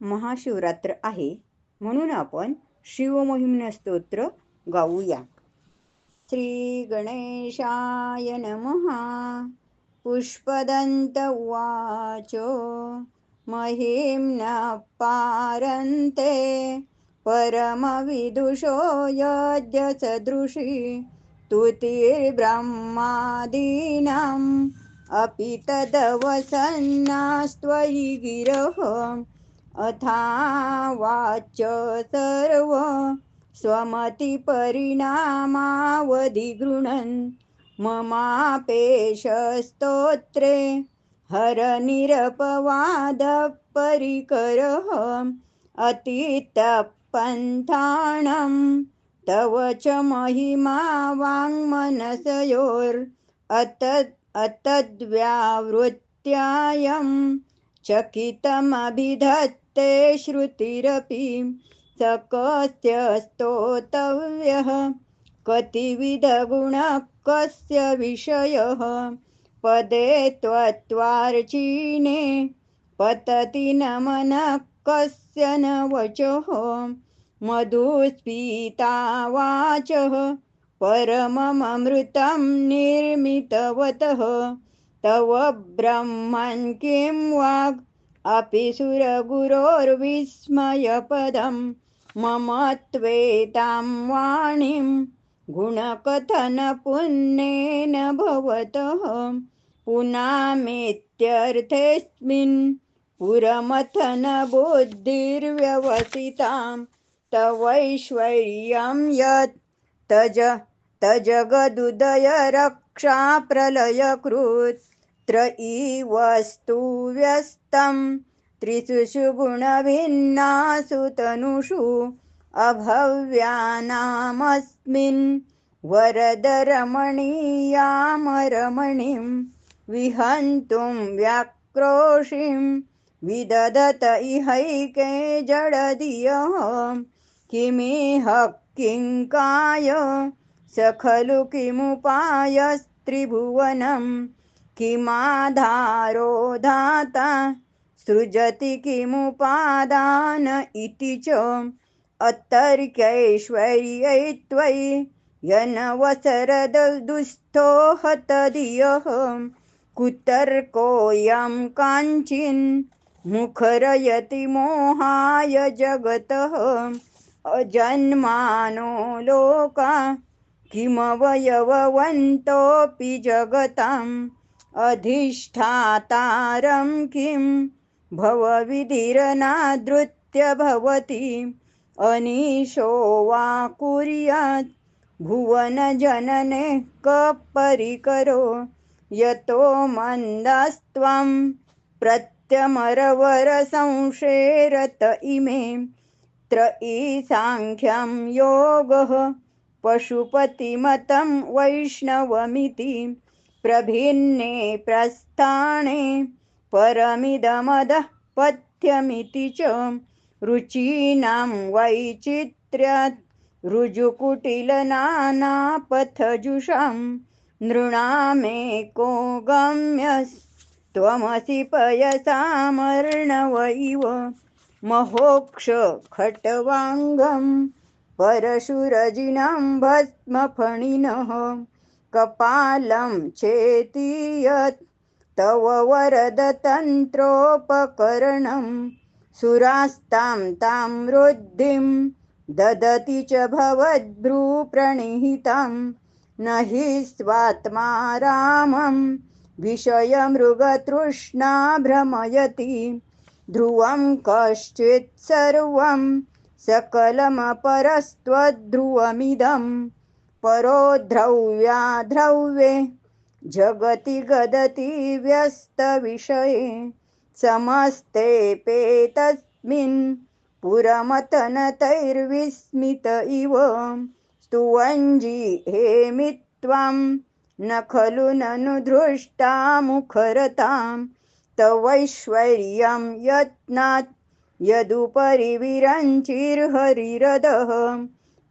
महाशिवरात्र आहे. म्हणून आपण शिवमोहिम्न स्तोत्र गाऊया. श्री गणेशाय नमः. पुष्पदन्त उवाच. महिम्नः पारन्ते. परमविदुषो यद्य सदृशी अपि तदवसन्नास्त्वयि गिरः. अथा वाच सर्व स्वमतिपरिणामावधिगृणन् ममापेशस्तोत्रे हरनिरपवादपरिकरः अतीतपन्थाणं तव च महिमा वाङ्मनसयोर् अतद्व्यावृत्त्यायं चकितमभिधत् ते श्रुतिरपि सकस्य स्तोतव्यः कतिविधगुणः कस्य विषयः। पदे त्वत्वार्चीने पतति न मनः कस्य न वचः। मधुस्फीता वाचः परमममृतं निर्मितवतः। तव ब्रह्मन् किं वाग् अपि सुरगुरोर्विस्मयपदं मम त्वेतां वाणीं गुणकथनपुण्येन भवतः। पुनामेत्यर्थेऽस्मिन् पुरमथनबुद्धिर्व्यवसितां तवैश्वर्यं यत् तज तजगदुदय रक्षा वस्तु त्रयीवस्तु व्यस्तं त्रिषु गुणभिन्नासु तनुषु अभव्यानामस्मिन् वरदरमणीयामरमणिं विहन्तुं व्याक्रोशिं विदधत इहैके जडधियः किमिह किङ्काय स खलु किमुपायस्त्रिभुवनं किमाधारो धाता सृजति किमुपादान इति च। अतर्क्यैश्वर्यै त्वयि यनवसरदुस्थो हतधियः। कुतर्कोऽयं काञ्चिन् मुखरयति मोहाय जगतः। अजन्मानो लोका किमवयववन्तोऽपि जगताम्। अधिष्ठातारं किम्? भवविधिरनादृत्य भवति। अनीशो वा कुर्यात्। भुवनजनने कपरिकरो। यतो मन्दास्त्वं प्रत्यमरवरसंशेरत इमे। त्रयी साङ्ख्यं योगः। पशुपतिमतं वैष्णवमिति। प्रभिन्ने प्रस्थाने परमिदमदः पथ्यमिति च रुचीनां वैचित्र्यात् रुजुकुटिलनानापथजुषां नृणामेको गम्यस्त्वमसि पयसामर्णव इव महोक्ष परशुरजिनं भस्मफणिनः कपालं चेति यत् तव वरदतन्त्रोपकरणं सुरास्तां तां वृद्धिं ददति च भवद्भ्रूप्रणिहितं न हि स्वात्मा रामं विषयमृगतृष्णा भ्रमयति ध्रुवं कश्चित् सर्वं सकलमपरस्त्वध्रुवमिदं परो द्रव्या द्रव्ये जगति गदति व्यस्तविषये समस्तेऽपेतस्मिन् पुरमतनतैर्विस्मित इव स्तुवञ्जी हेमि त्वं न खलु ननु दृष्टा मुखरतां तवैश्वर्यं यत्नात् यदुपरि विरञ्चिर्हरिरदः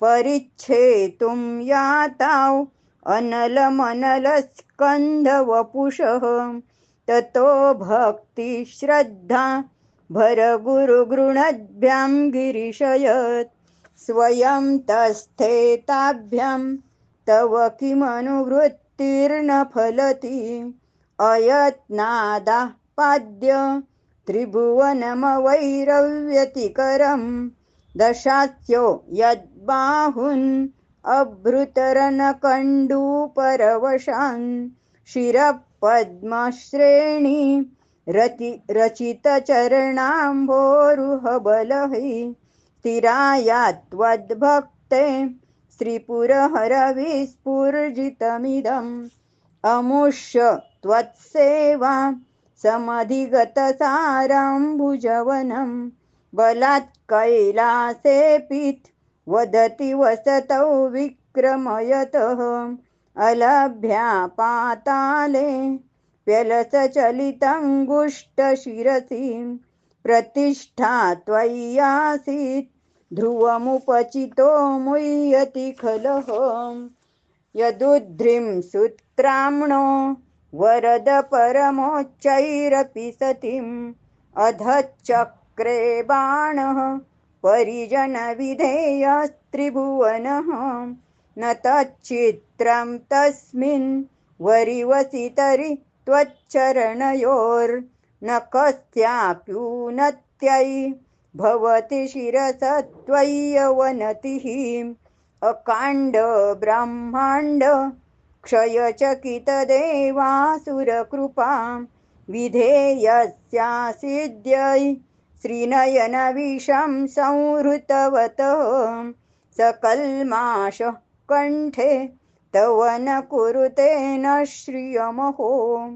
परिच्छेतुं याताौ अनलमनलस्कन्धवपुषः ततो भक्तिश्रद्धा भरगुरुगृणद्भ्यां गिरिशयत्। स्वयं तस्थेताभ्यां तव किमनुवृत्तिर्न फलति। अयत्नादाः पाद्य त्रिभुवनमवैरव्यतिकरं। दशास्यो यद्बाहुन् अभृतरनकण्डूपरवशान् शिरपद्मश्रेणी रति रचितचरणाम्भोरुहबलहि स्थिराया त्वद्भक्ते श्रीपुरहरविस्फुर्जितमिदम् अमुष्य त्वत्सेवा समधिगतसाराम्बुजवनं बलात् कैलासेऽपि वदति वसतौ विक्रमयतः। अलभ्या पाताले व्यलसचलितङ्गुष्टशिरसि। प्रतिष्ठा त्वय्यासीत् ध्रुवमुपचितो मुह्यति खलः। यदुद्ध्रिं सूत्राम्णो वरद परमोच्चैरपि सतीम्। अधचक्रे बाणः परिजनविधेयस्त्रिभुवनः न तच्चित्रं तस्मिन् वरिवसि तरि त्वच्चरणयोर्न कस्याप्युन्नत्यै भवति शिरसत्वय्यवनतिः अकाण्ड ब्रह्माण्ड क्षयचकितदेवासुरकृपा विधेयस्यासिद्ध्यै श्रीनयनविषं संहृतवतः। सकल्माष कण्ठे तव न कुरुते न श्रियमहो।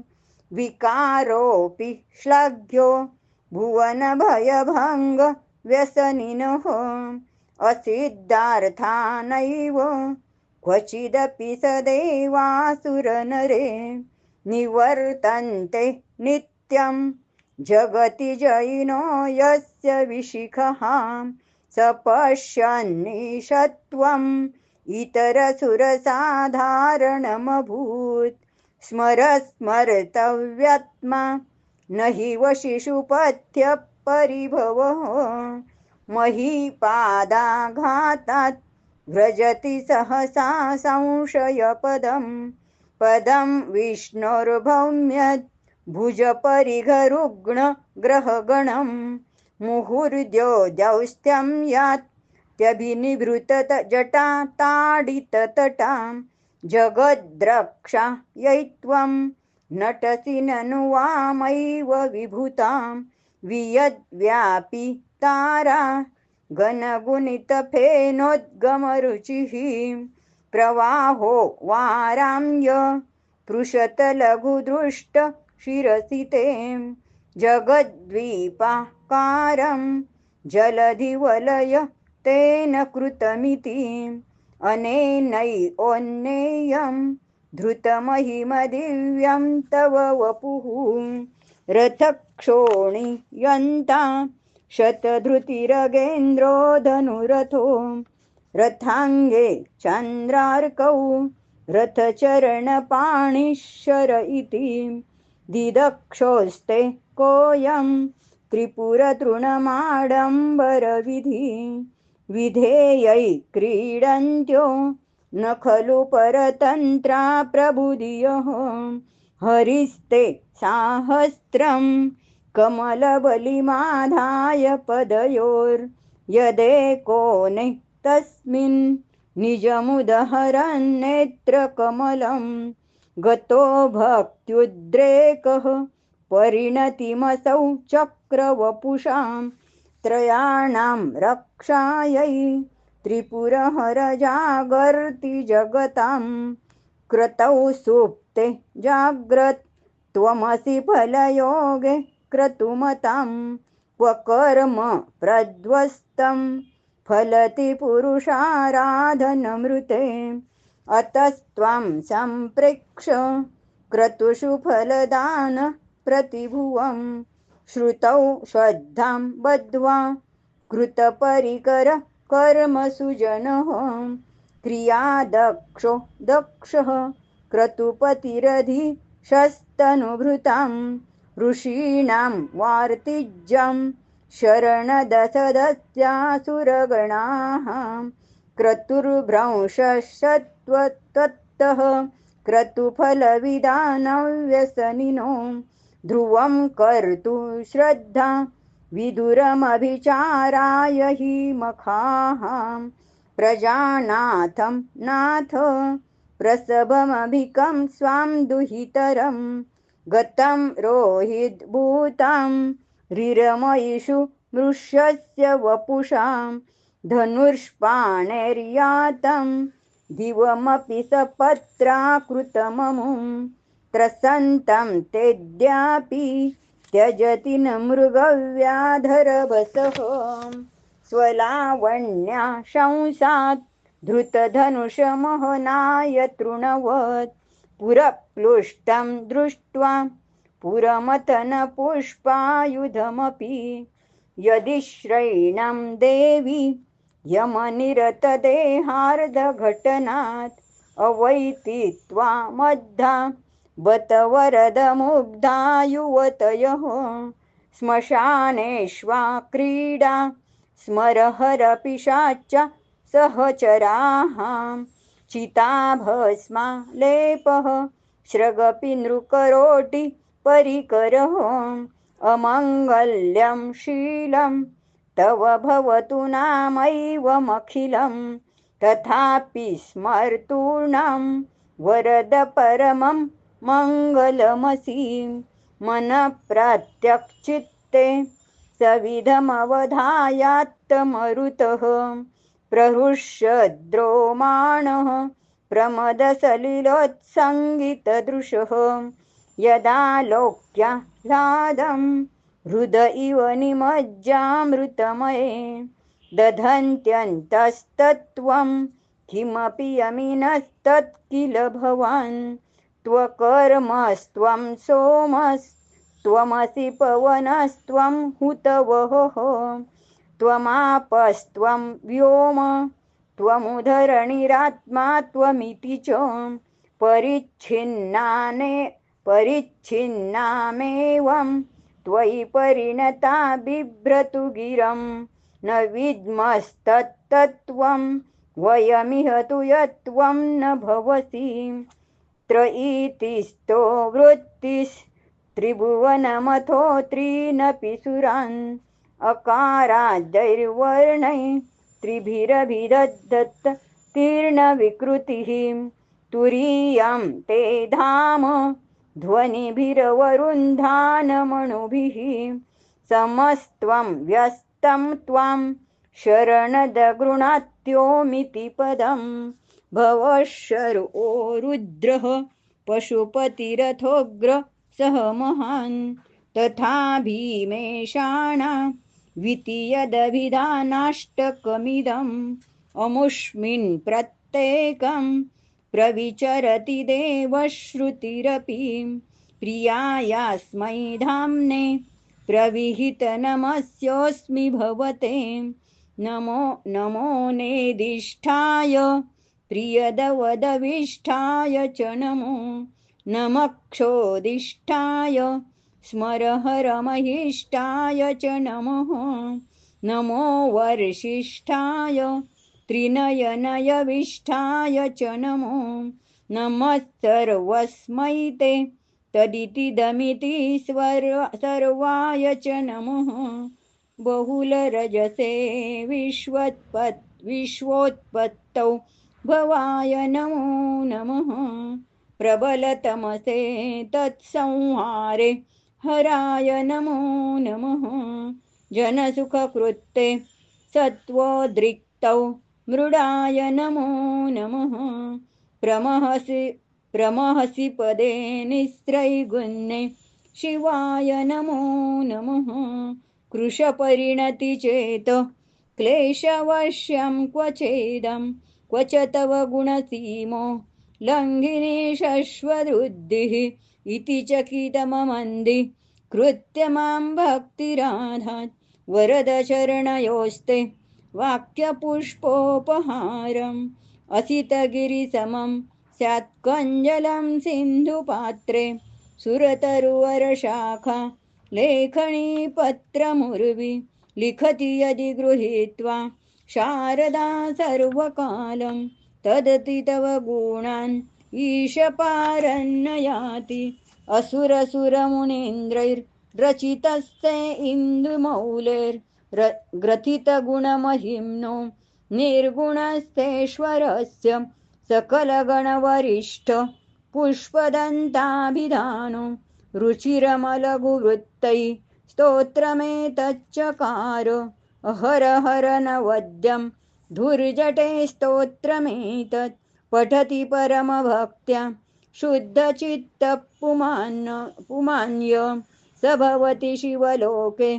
विकारोऽपि श्लाघ्यो भुवनभयभङ्ग व्यसनिनः। असिद्धार्थानैव क्वचिदपि सदैवासुरनरे। निवर्तन्ते नित्यं जगति जयिनो यस्य विशिखः स पश्यन्निशत्वम् इतरसुरसाधारणमभूत् स्मर स्मर्तव्यात्मा न हि वशिशुपथ्य परिभवः महीपादाघातात् व्रजति सहसा संशयपदं पदं विष्णोर्भौम्यत् भुजपरिघरुग्णग्रहगणं यात् यात्यभिनिभृतत जटा ताडिततटां जगद्रक्षायै नटसि ननु वामैव विभूतां वियद्व्यापि तारा गणगुणितफेनोद्गमरुचिः प्रवाहो वाराम्य पृषतलघुदृष्ट शिरसिते जगद्वीपाकारं जलधिवलय तेन कृतमिति अनेनैवोन्नेयं धृतमहिमदिव्यं तव वपुः। रथक्षोणीयन्ता शतधृतिरगेन्द्रो धनुरथो। रथाङ्गे चन्द्रार्कौ रथचरणपाणिश्वर इति। दिदक्षोस्ते कोऽयं त्रिपुरतृणमाडम्बरविधि। विधेयै क्रीडन्त्यो न खलु परतन्त्रा प्रबुधियः। हरिस्ते साहस्रं कमलबलिमाधाय पदयोर्यदेकोने तस्मिन् निजमुदहरन्नेत्रकमलं गतो भक्त्युद्रेकः परिणतिमसौ चक्रवपुषां त्रयाणां रक्षायै त्रिपुरहरजागर्ति जगतां क्रतौ सुप्ते जाग्रत् त्वमसि फलयोगे क्रतुमतां क्व कर्म प्रध्वस्तं फलति पुरुषाराधनमृते अतस्त्वं सम्प्रेक्ष क्रतुषु फलदान प्रतिभुवं। श्रुतौ श्रद्धां बद्ध्वा कृतपरिकर कर्मसुजनः क्रियादक्षो दक्षः क्रतुपतिरधिशस्तनुभृतां ऋषीणां वार्तिज्यं शरणदशदस्यासुरगणाः क्रतुर्भ्रंशत्वत्तः क्रतुफलविधानव्यसनिनो ध्रुवं कर्तु श्रद्धा विदुरमभिचाराय हि मखाः प्रजानाथं नाथ प्रसभमभिकं स्वां दुहितरं गतं रोहिद्भूतां रिरमयिषु मृष्यस्य वपुषां धनुष्पाणैर्यातं दिवमपि सपत्राकृतममुं त्रसन्तं तेद्यापि त्यजति न मृगव्याधरभसः स्वलावण्या शंसात् धृतधनुषमहनाय तृणवत् पुरप्लुष्टं दृष्ट्वा पुरमथनपुष्पायुधमपि यदि श्रैणं देवी यमनिरतदेहार्दघटनात् अवैतित्वा मद्धा बत वरदमुग्धा युवतयः श्मशानेष्वा क्रीडा स्मरहरपिशाच्च सहचराः चिताभस्मा लेपः श्रगपि नृकरोटि परिकरः अमङ्गल्यं शीलं तव भवतु नामैवमखिलं तथापि स्मर्तूणां वरद परमं मङ्गलमसि मनप्रत्यक्चित्ते सविधमवधायात्तमरुतः प्रहृष्यद्रोमाणः प्रमदसलिलोत्सङ्गितदृशः। यदा लोक्याह्लादं हृद इव निमज्जामृतमये। दधन्त्यन्तस्तत्त्वं किमपि यमिनस्तत् किल भवान्। त्वकर्मस्त्वं सोमस्त्वमसि पवनस्त्वं हुतवहः त्वमापस्त्वं व्योम त्वमुधरणिरात्मा त्वमिति च। परिच्छिन्नाने परिच्छिन्नामेवं त्वयि परिणता बिभ्रतु गिरं। न विद्मस्तत्तत्त्वं वयमिह तु यत्त्वं न भवसि। त्रयीतिस्थो वृत्तिस्त्रिभुवनमथो त्रीनपि सुरान् अकारादैर्वर्णै त्रिभिरभिदधत् तीर्णविकृतिः। तुरीयं ते धाम ध्वनिभिरवरुन्धानमणुभिः समस्त्वं व्यस्तं त्वां शरणदगृणात्योमिति पदं भवशरो रुद्रः पशुपतिरथोग्र सह महान्। तथा भीमेशाणा वितीयदभिधानाष्टकमिदम् अमुष्मिन् प्रत्येकं प्रविचरति देवश्रुतिरपि। प्रियायास्मै धाम्ने प्रविहितनमस्योऽस्मि भवते। नमो नमो नेदिष्ठाय प्रियदवदविष्ठाय च नमो। नमक्षोदिष्ठाय स्मरहरमहिष्ठाय च नमः। नमो वर्षिष्ठाय त्रिनयनयविष्ठाय च नमो नमः सर्वस्मै ते तदितिदमिति स्वर सर्वाय च नमः। बहुलरजसे विश्वत्पत् विश्वोत्पत्तौ भवाय नमो नमः। प्रबलतमसे तत्संहारे हराय नमो नमः। जनसुखकृत्ते सत्त्वोद्रिक्तौ मृडाय नमो नमः। प्रमहसि प्रमहसि पदे निस्त्रैगुण्ये शिवाय नमो नमः। कृशपरिणतिचेत क्लेशवश्यं क्वचेदं क्व च तव गुणसीमो लङ्घिनी इति चकितममन्दि कृत्य मां भक्तिराधात् वरदचरणयोस्ते वाक्यपुष्पोपहारम् असितगिरिसमं स्यात्कञ्जलं सिन्धुपात्रे सुरतरुवरशाखा लेखनी पत्रमुर्वि लिखति यदि गृहीत्वा शारदा सर्वकालं तदति तव गुणान् ईशपारन्नयाति असुरसुरमुनीन्द्रैर्रचितस्ते ग्रथितगुणमहिम्नो निर्गुणस्तेश्वरस्य सकलगणवरिष्ठ पुष्पदन्ताभिधानो रुचिरमलगुवृत्तै स्तोत्रमेतच्चकार हर हर नवद्यं धुर्जटे स्तोत्रमेतत् पठति परमभक्त्या शुद्धचित्तपुमान् पुमान्य स भवति शिवलोके।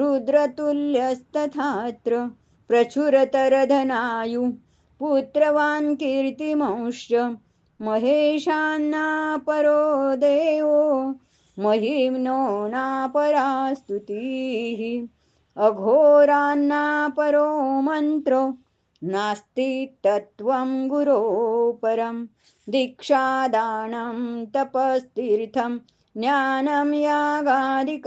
रुद्रतुल्यस्तथात्र प्रचुरतरधनायु पुत्रवान् कीर्तिमंश्च महेशान्नापरो देवो महिम्नो नापरास्तुतिः अघोरान्नापरो मन्त्रो नास्ति तत्त्वं गुरो परं दीक्षादानं तपस्तीर्थं ज्ञानं यागादिकाक्रियाः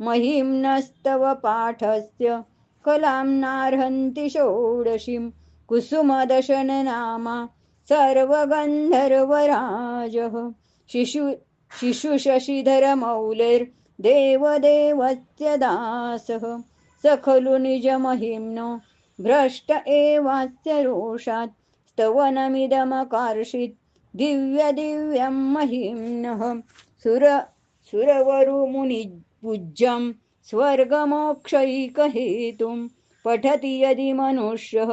महिम्नस्तव पाठस्य कलां नार्हन्ति षोडशीं कुसुमदशननामा सर्वगन्धर्वराजः। शिशु शिशुशशिधरमौलिर्देवदेवस्य दासः। स खलु निजमहिम्नो भ्रष्ट एवास्य रोषात् स्तवनमिदमकार्षित् दिव्यदिव्यं महिम्नः। सुर सुरवरुमुनि सुरवरुमुनिपूज्यं स्वर्गमोक्षैकहेतुं पठति यदि मनुष्यः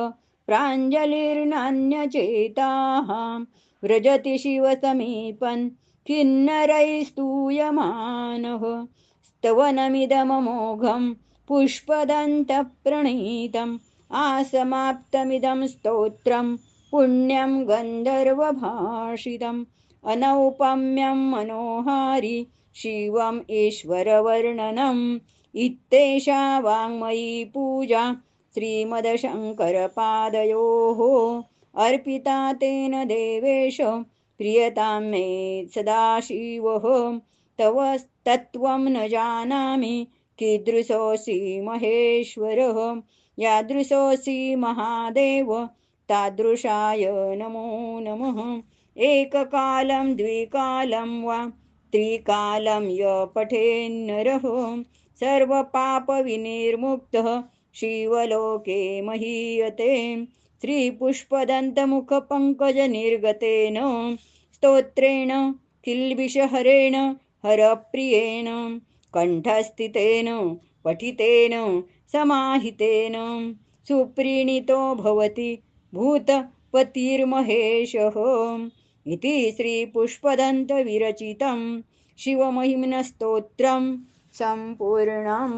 प्राञ्जलिर्नान्यचेताः। व्रजति शिवसमीपन् किन्नरैस्तूयमानः स्तवनमिदममोघं पुष्पदन्तप्रणीतम् आसमाप्तमिदं स्तोत्रं पुण्यं गन्धर्वभाषितम् अनौपम्यं मनोहारि शिवम् ईश्वरवर्णनम् इत्येषा वाङ्मयी पूजा श्रीमदशङ्करपादयोः। अर्पिता तेन देवेश प्रियतां मे सदाशिवः। तव तत्त्वं न जानामि कीदृशोऽसि महेश्वरः। यादृशोऽसि महादेव तादृशाय नमो नमः। एककालं द्विकालं वा त्रिकालं य पठेन्नरः। सर्वपापविनिर्मुक्तः शिवलोके महीयते। श्रीपुष्पदन्तमुखपङ्कजनिर्गतेन स्तोत्रेण किल्बिषहरेण हरप्रियेण कण्ठस्थितेन पठितेन समाहितेन। सुप्रीणितो भवति भूतपतिर्महेशः। इति श्रीपुष्पदन्तविरचितं शिवमहिम्नस्तोत्रं सम्पूर्णम्